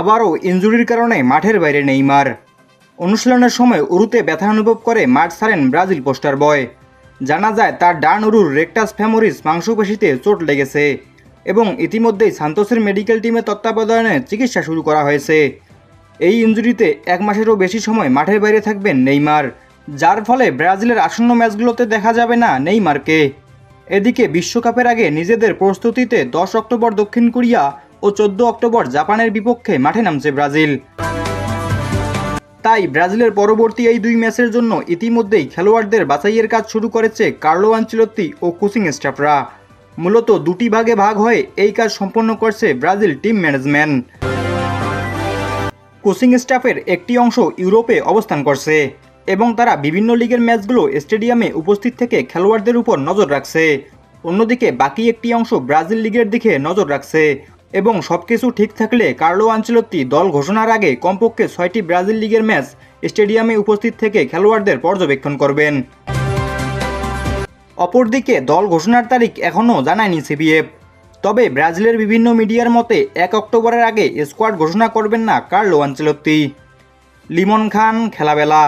আবারও ইনজুরির কারণে মাঠের বাইরে নেইমার। অনুশীলনের সময় উরুতে ব্যথা অনুভব করে মাঠ ছাড়েন ব্রাজিল পোস্টার বয়। জানা যায় তার ডান উরুর রেকটাস ফ্যামোরিস মাংসপেশিতে চোট লেগেছে এবং ইতিমধ্যেই সান্তোসের মেডিকেল টিমের তত্ত্বাবধানে চিকিৎসা শুরু করা হয়েছে। এই ইনজুরিতে এক মাসেরও বেশি সময় মাঠের বাইরে থাকবেন নেইমার, যার ফলে ব্রাজিলের আসন্ন ম্যাচগুলোতে দেখা যাবে না নেইমারকে। এদিকে বিশ্বকাপের আগে নিজেদের প্রস্তুতিতে দশ অক্টোবর দক্ষিণ কোরিয়া ও চোদ্দ অক্টোবর জাপানের বিপক্ষে মাঠে নামছে ব্রাজিল। তাই ব্রাজিলের পরবর্তী এই দুই ম্যাচের জন্য ইতিমধ্যেই খেলোয়াড়দের বাছাইয়ের কাজ শুরু করেছে কার্লো আঞ্চলত্তি ও কোচিং স্টাফরা। মূলত দুটি ভাগে ভাগ হয়ে এই কাজ সম্পন্ন করছে ব্রাজিল টিম ম্যানেজমেন্ট। কোচিং স্টাফের একটি অংশ ইউরোপে অবস্থান করছে এবং তারা বিভিন্ন লিগের ম্যাচগুলো স্টেডিয়ামে উপস্থিত থেকে খেলোয়াড়দের উপর নজর রাখছে। অন্যদিকে বাকি একটি অংশ ব্রাজিল লিগের দিকে নজর রাখছে। এবং সব কিছু ঠিক থাকলে কার্লো আঞ্চলত্তি দল ঘোষণার আগে কমপক্ষে ছয়টি ব্রাজিল লিগের ম্যাচ স্টেডিয়ামে উপস্থিত থেকে খেলোয়াড়দের পর্যবেক্ষণ করবেন। অপরদিকে দল ঘোষণার তারিখ এখনও জানায়নি সিবিএফ। তবে ব্রাজিলের বিভিন্ন মিডিয়ার মতে এক অক্টোবরের আগে স্কোয়াড ঘোষণা করবেন না কার্লো আঞ্চলত্তি। লিমন খান, খেলাবেলা।